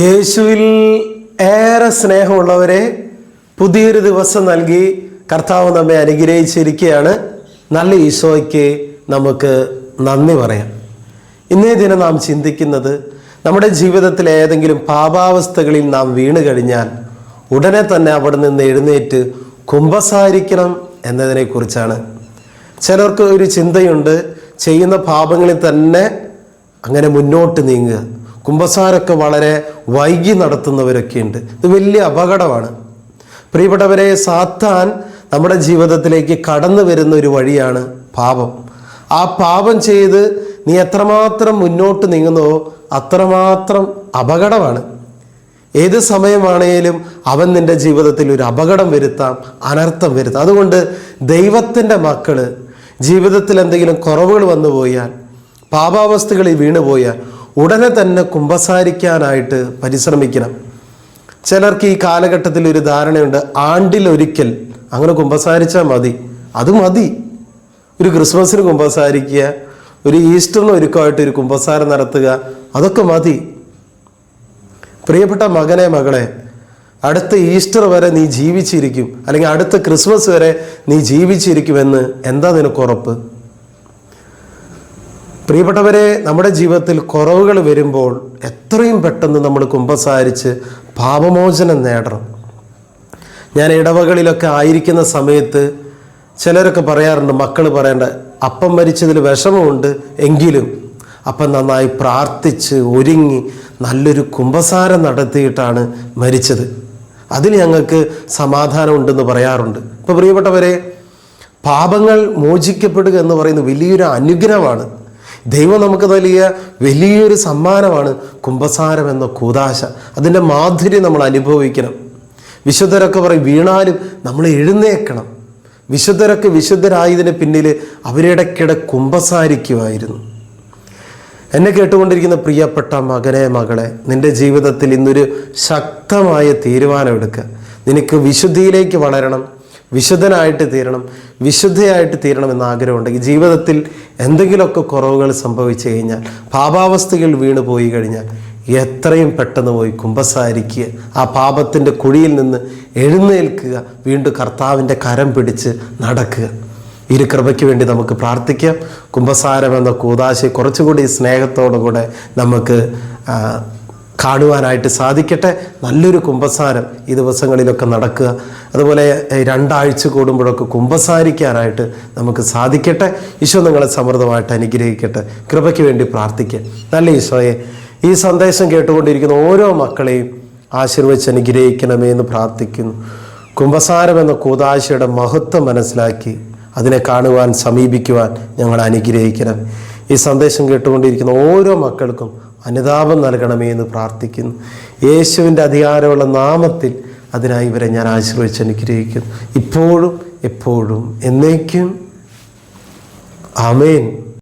യേശുവിൽ ഏറെ സ്നേഹമുള്ളവരെ പുതിയൊരു ദിവസം നൽകി കർത്താവ് നമ്മെ അനുഗ്രഹിച്ചിരിക്കുകയാണ്. നല്ല ഈശോയ്ക്ക് നമുക്ക് നന്ദി പറയാം. ഇന്നേ ദിനം നാം ചിന്തിക്കുന്നത് നമ്മുടെ ജീവിതത്തിലെ ഏതെങ്കിലും പാപാവസ്ഥകളിൽ നാം വീണ് കഴിഞ്ഞാൽ ഉടനെ തന്നെ അവിടെ നിന്ന് എഴുന്നേറ്റ് കുമ്പസാരിക്കണം എന്നതിനെക്കുറിച്ചാണ്. ചിലർക്ക് ഒരു ചിന്തയുണ്ട് ചെയ്യുന്ന പാപങ്ങളിൽ തന്നെ അങ്ങനെ മുന്നോട്ട് നീങ്ങുക. കുമ്പസാരമൊക്കെ വളരെ വൈകി നടത്തുന്നവരൊക്കെ ഉണ്ട് ഇത് വലിയ അപകടമാണ്. പ്രിയപ്പെട്ടവരെ സാത്താൻ നമ്മുടെ ജീവിതത്തിലേക്ക് കടന്നു വരുന്ന ഒരു വഴിയാണ് പാപം. ആ പാപം ചെയ്ത് നീ എത്രമാത്രം മുന്നോട്ട് നീങ്ങുന്നുവോ അത്രമാത്രം അപകടമാണ്. ഏത് സമയമാണേലും അവൻ നിന്റെ ജീവിതത്തിൽ ഒരു അപകടം വരുത്താം അനർത്ഥം വരുത്താം. അതുകൊണ്ട് ദൈവത്തിന്റെ മക്കൾ ജീവിതത്തിൽ എന്തെങ്കിലും കുറവുകൾ വന്നു പോയാൽ പാപാവസ്ഥകളിൽ വീണുപോയാൽ ഉടനെ തന്നെ കുമ്പസാരിക്കാനായിട്ട് പരിശ്രമിക്കണം. ചിലർക്ക് ഈ കാലഘട്ടത്തിൽ ഒരു ധാരണയുണ്ട് ആണ്ടിൽ ഒരിക്കൽ അങ്ങനെ കുമ്പസാരിച്ചാൽ മതി. അത് മതി. ഒരു ക്രിസ്മസിന് കുമ്പസാരിക്കുക ഒരു ഈസ്റ്ററിന് ഒരുക്കമായിട്ട് ഒരു കുമ്പസാരം നടത്തുക അതൊക്കെ മതി. പ്രിയപ്പെട്ട മകനെ മകളെ അടുത്ത ഈസ്റ്റർ വരെ നീ ജീവിച്ചിരിക്കും അല്ലെങ്കിൽ അടുത്ത ക്രിസ്മസ് വരെ നീ ജീവിച്ചിരിക്കുമെന്ന് എന്താ നിനക്ക് ഉറപ്പ്? പ്രിയപ്പെട്ടവരെ നമ്മുടെ ജീവിതത്തിൽ കുറവുകൾ വരുമ്പോൾ എത്രയും പെട്ടെന്ന് നമ്മൾ കുമ്പസാരിച്ച് പാപമോചനം നേടണം. ഞാൻ ഇടവകളിലൊക്കെ ആയിരിക്കുന്ന സമയത്ത് ചിലരൊക്കെ പറയാറുണ്ട് മക്കൾ പറയേണ്ട അപ്പം മരിച്ചതിൽ വിഷമമുണ്ട് എങ്കിലും അപ്പം നന്നായി പ്രാർത്ഥിച്ച് ഒരുങ്ങി നല്ലൊരു കുമ്പസാരം നടത്തിയിട്ടാണ് മരിച്ചത്. അതിൽ ഞങ്ങൾക്ക് സമാധാനമുണ്ടെന്ന് പറയാറുണ്ട്. ഇപ്പോൾ പ്രിയപ്പെട്ടവരെ പാപങ്ങൾ മോചിക്കപ്പെടുക എന്ന് പറയുന്നത് വലിയൊരു അനുഗ്രഹമാണ് ദൈവം നമുക്ക് നൽകിയ വലിയൊരു സമ്മാനമാണ് കുംഭസാരം എന്ന കൂതാശ അതിന്റെ മാധുര്യം നമ്മൾ അനുഭവിക്കണം. വിശുദ്ധരൊക്കെ പറയും വീണാലും നമ്മൾ എഴുന്നേക്കണം വിശുദ്ധരൊക്കെ വിശുദ്ധരായതിന് പിന്നിൽ അവരിടയ്ക്കിടെ കുംഭസാരിക്കുമായിരുന്നു എന്നെ കേട്ടുകൊണ്ടിരിക്കുന്ന പ്രിയപ്പെട്ട മകനെ മകളെ നിന്റെ ജീവിതത്തിൽ ഇന്നൊരു ശക്തമായ തീരുമാനമെടുക്കുക നിനക്ക് വിശുദ്ധിയിലേക്ക് വളരണം. വിശുദ്ധനായിട്ട് തീരണം വിശുദ്ധയായിട്ട് തീരണം എന്ന ആഗ്രഹമുണ്ടെങ്കിൽ ജീവിതത്തിൽ എന്തെങ്കിലുമൊക്കെ കുറവുകൾ സംഭവിച്ചു കഴിഞ്ഞാൽ പാപാവസ്ഥയിൽ വീണ് പോയി കഴിഞ്ഞാൽ എത്രയും പെട്ടെന്ന് പോയി കുമ്പസാരിക്കുക ആ പാപത്തിന്റെ കുഴിയിൽ നിന്ന് എഴുന്നേൽക്കുക വീണ്ടും കർത്താവിന്റെ കരം പിടിച്ച് നടക്കുക. ഇരു കൃപയ്ക്ക് വേണ്ടി നമുക്ക് പ്രാർത്ഥിക്കാം. കുമ്പസാരം എന്ന കൂതാശി കുറച്ചുകൂടി സ്നേഹത്തോടു കൂടെ നമുക്ക് കാണുവാനായിട്ട് സാധിക്കട്ടെ. നല്ലൊരു കുംഭസാരം ഈ ദിവസങ്ങളിലൊക്കെ നടക്കുക. അതുപോലെ രണ്ടാഴ്ച കൂടുമ്പോഴൊക്കെ കുംഭസാരിക്കാനായിട്ട് നമുക്ക് സാധിക്കട്ടെ. ഈശോ നിങ്ങളെ സമൃദ്ധമായിട്ട് അനുഗ്രഹിക്കട്ടെ. കൃപയ്ക്ക് വേണ്ടി പ്രാർത്ഥിക്കുക. നല്ല ഈശോയെ ഈ സന്ദേശം കേട്ടുകൊണ്ടിരിക്കുന്ന ഓരോ മക്കളെയും ആശീർവദിച്ച് അനുഗ്രഹിക്കണമേ എന്ന് പ്രാർത്ഥിക്കുന്നു. കുംഭസാരം എന്ന കൂതാശയുടെ മഹത്വം മനസ്സിലാക്കി അതിനെ കാണുവാൻ സമീപിക്കുവാൻ ഞങ്ങൾ അനുഗ്രഹിക്കണം. ഈ സന്ദേശം കേട്ടുകൊണ്ടിരിക്കുന്ന ഓരോ മക്കൾക്കും അനുതാപം നൽകണമേ എന്ന് പ്രാർത്ഥിക്കുന്നു. യേശുവിന്റെ അധികാരമുള്ള നാമത്തിൽ അതിനായി ഇവരെ ഞാൻ ആശ്രയിച്ച് അനുഗ്രഹിക്കുന്നു. ഇപ്പോഴും എപ്പോഴും എന്നേക്കും. ആമേൻ.